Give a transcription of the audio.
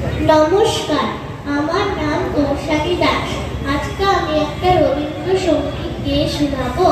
নমস্কার আমার নাম কৌশালী দাস। আজকে আমি একটা রবীন্দ্রসঙ্গীত গিয়ে শোনাবো।